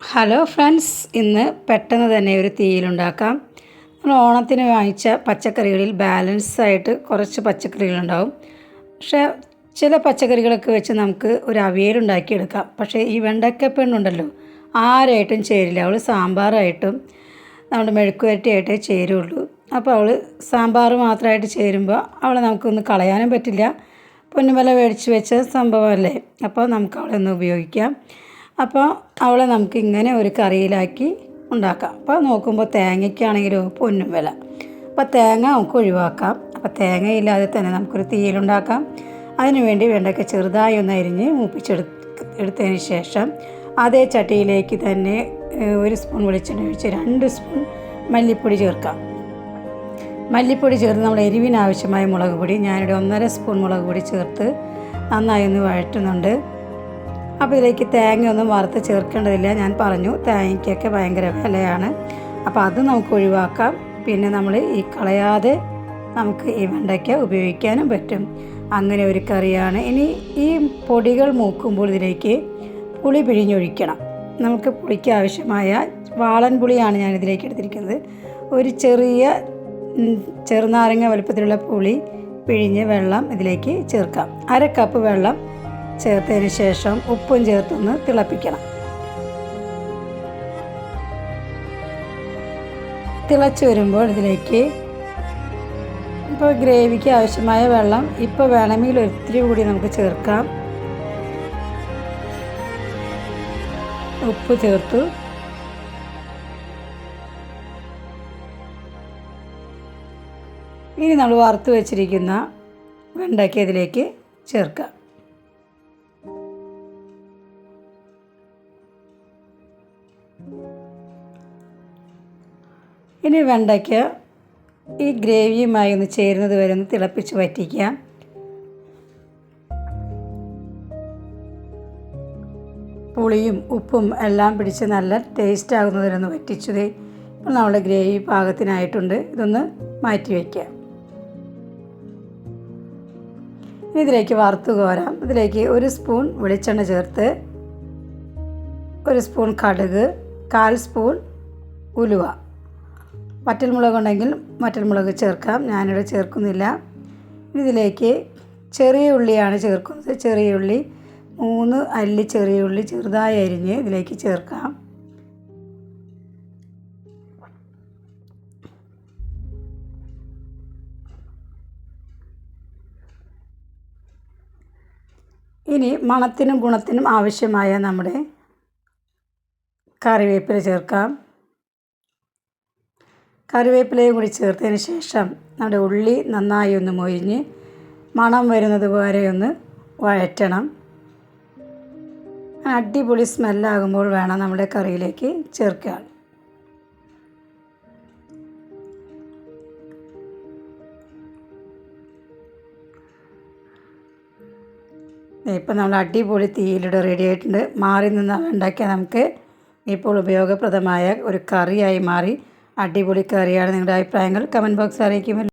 Hello friends ഇന്ന് പെട്ടെന്ന് തന്നെ ഒരു തീയിലുണ്ടാക്കാം നമ്മൾ ഓണത്തിന് വാങ്ങിച്ച പച്ചക്കറികളിൽ ബാലൻസ് ആയിട്ട് കുറച്ച് പച്ചക്കറികളുണ്ടാവും. പക്ഷേ ചില പച്ചക്കറികളൊക്കെ വെച്ച് നമുക്ക് ഒരു അവിയലുണ്ടാക്കിയെടുക്കാം പക്ഷേ ഈ വെണ്ടക്ക പെണ്ണുണ്ടല്ലോ ആരായിട്ടും ചേരില്ല. അവൾ സാമ്പാറായിട്ടും നമ്മുടെ മെഴുക്കുവരട്ടിയായിട്ടേ ചേരുള്ളൂ. അപ്പോൾ അവൾ സാമ്പാർ മാത്രമായിട്ട് ചേരുമ്പോൾ അവളെ നമുക്കൊന്ന് കളയാനും പറ്റില്ല. പൊന്നുമല മേടിച്ച് വെച്ച സംഭവമല്ലേ? അപ്പോൾ നമുക്ക് അവളെ ഒന്ന് ഉപയോഗിക്കാം. അപ്പോൾ അവളെ നമുക്ക് ഇങ്ങനെ ഒരു കറിയിലാക്കി ഉണ്ടാക്കാം. അപ്പോൾ നോക്കുമ്പോൾ തേങ്ങയ്ക്കാണെങ്കിലോ പൊന്നും വില. അപ്പോൾ തേങ്ങ നമുക്ക് ഒഴിവാക്കാം. അപ്പോൾ തേങ്ങയില്ലാതെ തന്നെ നമുക്കൊരു തീയിലുണ്ടാക്കാം അതിനു വേണ്ടി വെണ്ടയ്ക്ക ചെറുതായി ഒന്ന് അരിഞ്ഞ് മൂപ്പിച്ചെടു എടുത്തതിന് ശേഷം അതേ ചട്ടിയിലേക്ക് തന്നെ ഒരു സ്പൂൺ വെളിച്ചെണ്ണ ഒഴിച്ച് രണ്ട് സ്പൂൺ മല്ലിപ്പൊടി ചേർക്കാം. മല്ലിപ്പൊടി ചേർത്ത് നമ്മൾ എരിവിനാവശ്യമായ മുളക് പൊടി ഞാനിവിടെ ഒന്നര സ്പൂൺ മുളക് പൊടി ചേർത്ത് നന്നായി ഒന്ന് വഴറ്റുന്നുണ്ട്. അപ്പോൾ ഇതിലേക്ക് തേങ്ങയൊന്നും വറുത്ത് ചേർക്കേണ്ടതില്ല. ഞാൻ പറഞ്ഞു തേങ്ങയ്ക്കൊക്കെ ഭയങ്കര വിലയാണ്. അപ്പോൾ അത് നമുക്ക് ഒഴിവാക്കാം. പിന്നെ നമ്മൾ ഈ കളയാതെ നമുക്ക് ഈ വെണ്ടയ്ക്ക ഉപയോഗിക്കാനും പറ്റും. അങ്ങനെ ഒരു കറിയാണ്. ഇനി ഈ പൊടികൾ മൂക്കുമ്പോൾ ഇതിലേക്ക് പുളി പിഴിഞ്ഞൊഴിക്കണം. നമുക്ക് പുളിക്ക് ആവശ്യമായ വാളൻ പുളിയാണ് ഞാൻ ഇതിലേക്ക് എടുത്തിരിക്കുന്നത്. ഒരു ചെറിയ ചെറുനാരങ്ങ വലുപ്പത്തിലുള്ള പുളി പിഴിഞ്ഞ് വെള്ളം ഇതിലേക്ക് ചേർക്കാം. അര കപ്പ് വെള്ളം ചേർത്തതിന് ശേഷം ഉപ്പും ചേർത്തൊന്ന് തിളപ്പിക്കണം. തിളച്ച് വരുമ്പോൾ ഇതിലേക്ക് ഇപ്പോൾ ഗ്രേവിക്ക് ആവശ്യമായ വെള്ളം ഇപ്പോൾ വേണമെങ്കിൽ ഒത്തിരി കൂടി നമുക്ക് ചേർക്കാം. ഉപ്പ് ചേർത്തു. ഇനി നമ്മൾ വറുത്ത് വെച്ചിരിക്കുന്ന വെണ്ടയ്ക്ക ഇതിലേക്ക് ചേർക്കാം. ഇനി വെണ്ടയ്ക്ക് ഈ ഗ്രേവിയുമായി ഒന്ന് ചേരുന്നത് വരെ ഒന്ന് തിളപ്പിച്ച് വറ്റിക്കുക പുളിയും ഉപ്പും എല്ലാം പിടിച്ച് നല്ല ടേസ്റ്റ് ആകുന്നതിനൊന്ന് വറ്റിച്ചത് ഇപ്പോൾ നമ്മുടെ ഗ്രേവി പാകത്തിനായിട്ടുണ്ട്. ഇതൊന്ന് മാറ്റി വയ്ക്കുക ഇനി ഇതിലേക്ക് വറുത്ത് കോരാം. ഇതിലേക്ക് ഒരു സ്പൂൺ വെളിച്ചെണ്ണ ചേർത്ത് ഒരു സ്പൂൺ കടുക് കാൽ സ്പൂൺ ഉലുവ. വറ്റൽമുളക് ഉണ്ടെങ്കിൽ വറ്റൽമുളക് ചേർക്കാം. ഞാനിവിടെ ചേർക്കുന്നില്ല. ഇതിലേക്ക് ചെറിയ ഉള്ളിയാണ് ചേർക്കുന്നത്. ചെറിയ ഉള്ളി മൂന്ന് അല്ലി ചെറിയ ഉള്ളി ചെറുതായി അരിഞ്ഞ് ഇതിലേക്ക് ചേർക്കാം. ഇനി മണത്തിനും ഗുണത്തിനും ആവശ്യമായ നമ്മുടെ കറിവേപ്പില ചേർക്കാം. കറിവേപ്പിലയും കൂടി ചേർത്തതിന് ശേഷം നമ്മുടെ ഉള്ളി നന്നായി ഒന്ന് മൊരിഞ്ഞ് മണം വരുന്നത് വരെ ഒന്ന് വഴറ്റണം. അടിപൊളി സ്മെല്ലാകുമ്പോൾ വേണം നമ്മുടെ കറിയിലേക്ക് ചേർക്കാൻ. ഇപ്പം നമ്മൾ അടിപൊളി തീയിലിടെ റെഡി ആയിട്ടുണ്ട്. മാറി നിന്ന് ഉണ്ടാക്കിയാൽ നമുക്ക് ഇപ്പോൾ ഉപയോഗപ്രദമായ ഒരു കറിയായി മാറി. അടിപൊളി കറിയാണ് നിങ്ങളുടെ അഭിപ്രായങ്ങൾ. Comment box അറിയിക്കുമല്ലോ.